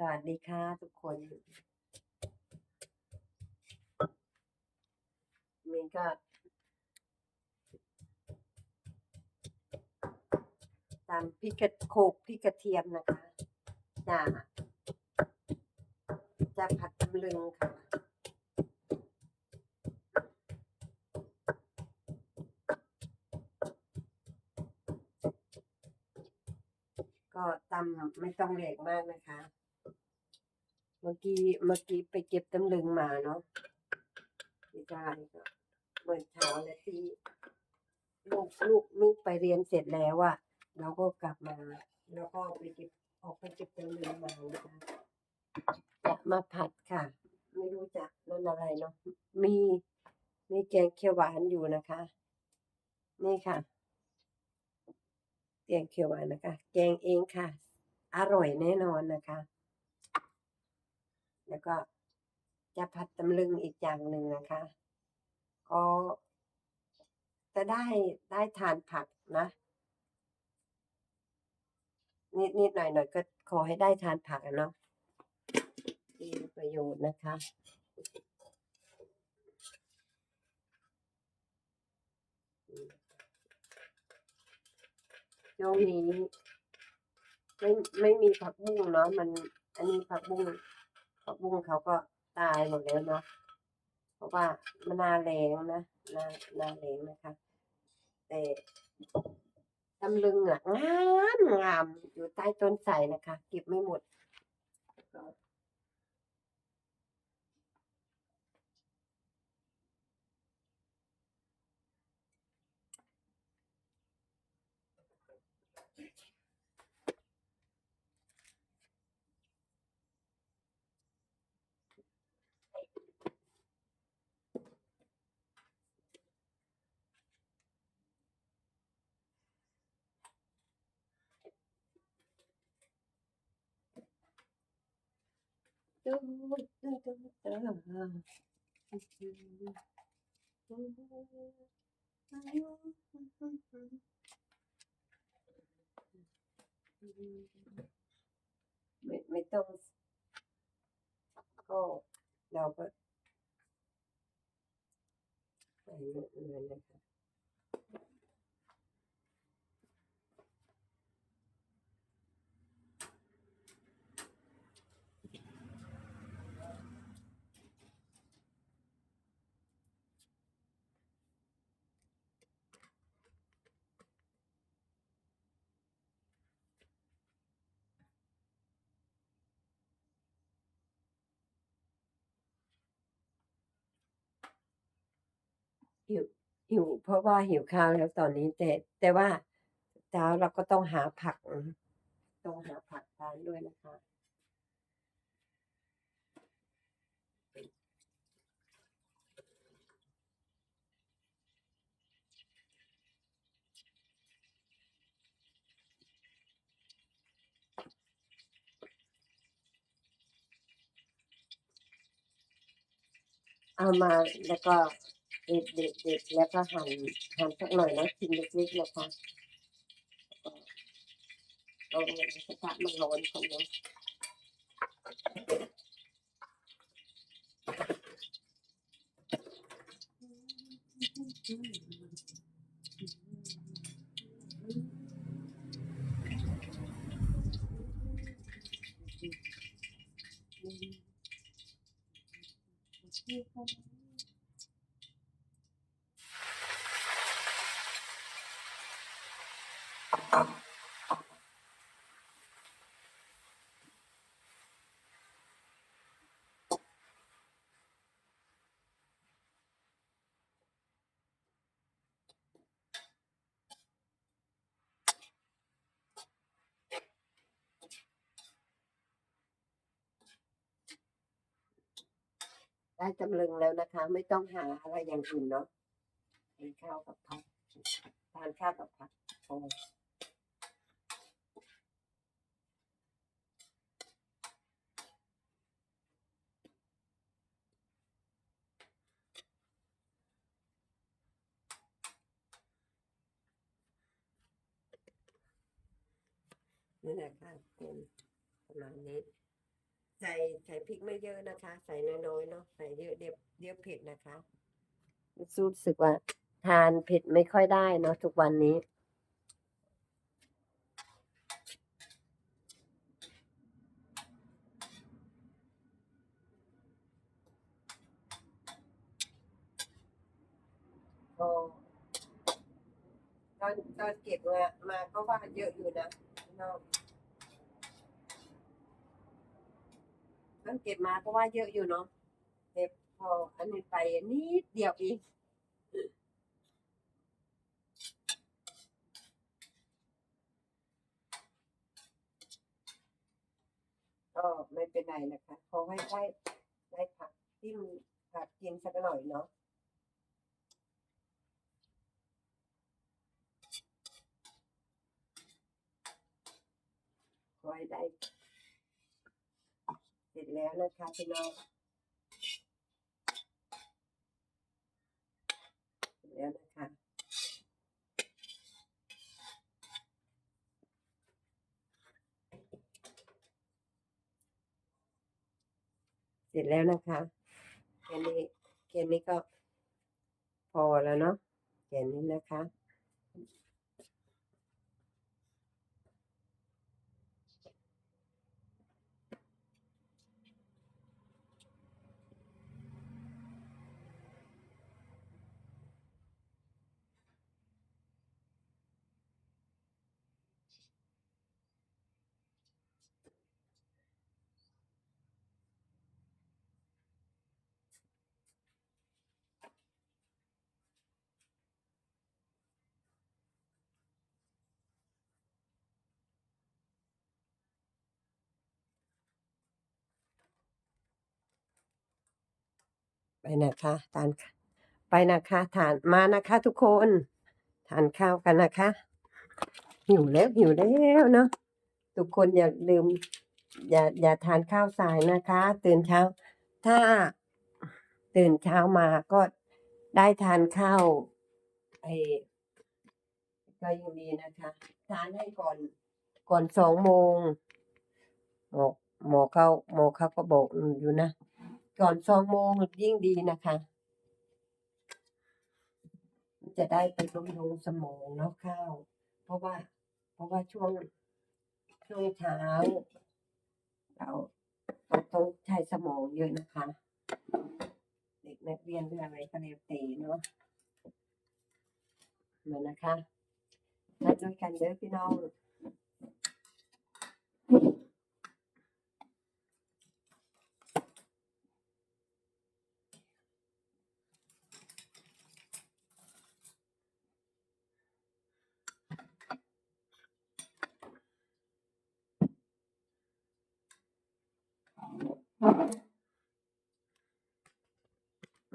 สวัสดีค่ะทุกคนมินก็ตามพริกกระโขกพริกกระเทียมนะคะจะจะผัดตำลึงค่ะก็ตำไม่ต้องแรงมากนะคะ มื่อกี้เมื่อกี้ไปเก็บตำลึงมาเนาะที่ได้ก็เมื่อเช้านะที่ลูกลูกลูกไปเรียนเสร็จแล้วอะเราก็กลับมา แล้วก็ไปเก็บออกไปเก็บตำลึงมานะคะจะมาผัดค่ะ ไม่รู้จักนั่นอะไรเนาะมีมีแกงเขียวหวานอยู่นะคะ นี่ค่ะแกงเขียวหวานนะคะ แกงเองค่ะ อร่อยแน่นอนนะคะ แล้วก็จะผัดตำลึงอีกอย่างหนึ่งนะคะก็จะได้ได้ทานผักนะ นิดนิดหน่อยหน่อยก็ขอให้ได้ทานผักอะเนาะมีประโยชน์นะคะช่วงนี้ไม่ไม่มีผักบุ้งเนาะมัน อันนี้ผักบุ้ง ผักบุ้งเขาก็ตายหมดแล้วเนาะเพราะว่ามันนาแรงนะนานาแรงนะคะ แต่ตำลึงอะงามงามอยู่ใต้ต้นไทรนะคะ เก็บไม่หมด ไม่ไม่ต้องก็เราก็ใส่เงินนะคะ หิวหิวเพราะว่าหิวข้าวแล้วตอนนี้แต่แต่ว่าเช้าเราก็ต้องหาผัก ต้องหาผักทานด้วยนะคะเอามาแล้วก็ เด็ดเด็ดเด็ดแล้วก็หั่นหั่นสักหน่อยนะชิ้นเล็กๆนะคะเอากระทะมันร้อนคนเดียว ได้จำลึงแล้วนะคะ ไม่ต้องหาอะไรอย่างอื่นเนาะทานข้าวกับผักทานข้าวกับผักโอ้นี่แหละค่ะเป็นประมาณนี้ ส่ใส่พริกไม่เยอะนะคะ ใส่น้อยๆเนาะใส่เยอะเดี๋ยวเดี๋ยวเผ็ดนะคะรู้สึกว่า ทานเผ็ดไม่ค่อยได้เนาะทุกวันนี้ตอนตอนเก็บมามาก็ว่าเยอะอยู่นะนอก ตอนเก็บมาก็ว่าเยอะอยู่เนาะแต่พออันนี้ไปนิดเดียวเองก็ไม่เป็นไรนะคะ ขอให้ได้ได้ผักที่มีผักกินสักหน่อยเนาะขอให้ได้ ร็จแล้วนะคะพี่น้องเสร็จแล้วนะคะเสร็จแล้วนะคะแค่นี้แค่นี้ก็พอแล้วเนาะแค่นี้นะคะ ไปนะคะทานไปนะคะทานมานะคะทุกคนทานข้าวกันนะคะ หิวแล้วหิวแล้วเนาะทุกคนอย่าลืม อย่าอย่าทานข้าวสายนะคะ ตื่นเช้า ถ้าตื่นเช้ามาก็ได้ทานข้าวไอ้ก็ยังดีนะคะ ทานให้ก่อนก่อนสองโมงหมอหมอเขาหมอเขาก็บอกอยู่นะ ก่อนสองโมงยิ่งดีนะคะ จะได้ไปบำรุงสมองเนาะข้าว เพราะว่า เพราะว่าช่วงช่วงเช้า เราเราต้องใช้สมองเยอะนะคะ เด็กนักเรียนหรืออะไรก็เรียนตีเนาะเหมานะคะมาด้วยกันเด้อพี่น้อง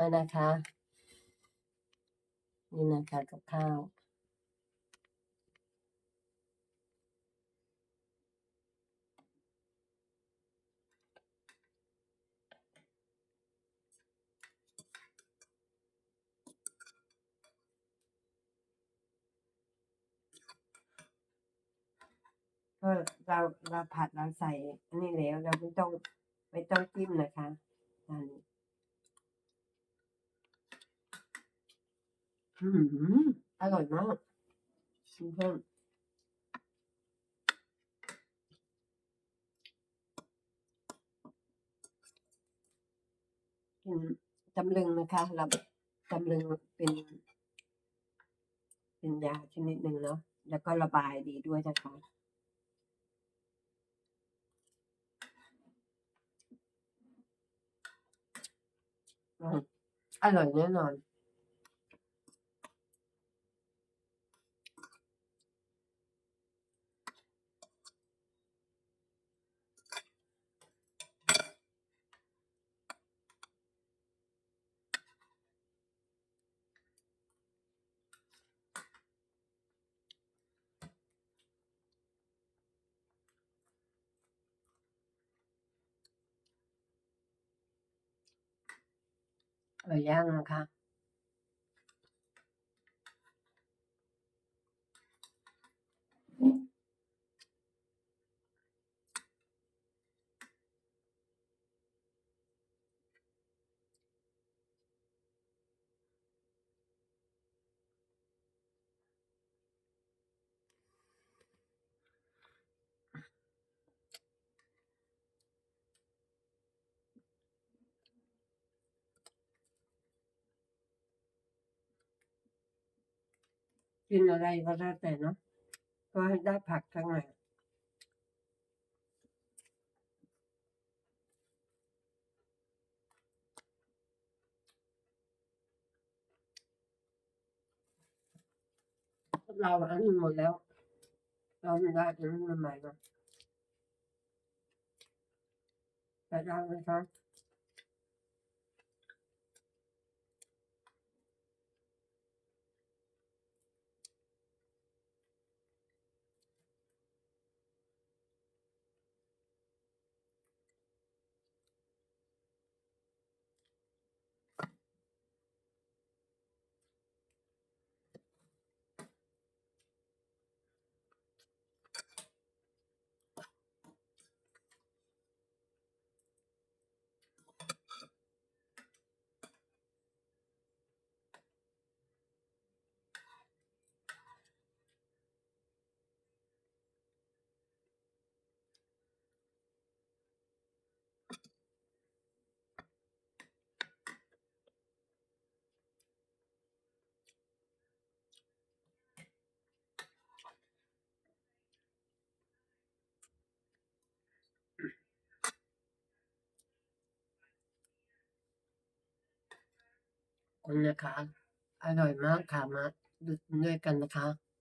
มานะคะ นี่นะคะกับข้าวก็เราเราผัดเราใส่อันนี่แล้วเราไม่ต้องไม่ต้องจิ้มนะคะอันนี้ อืมอร่อยมากคุณเพิ่มกินตำลึงนะคะเราตำลึงเป็น เป็นยาชนิดหนึ่งเนาะแล้วก็ระบายดีด้วยนะคะอร่อยแน่นอน อร่อย กินอะไรก็แล้วแต่เนาะก็ให้ได้ผักทั้งนั้นเราอันนี้หมดแล้ว เราไม่ได้อันนี้ใหม่มาแต่ได้ไหมคะ คุณนะคะ อร่อยมากค่ะมาดูด้วยกันนะคะ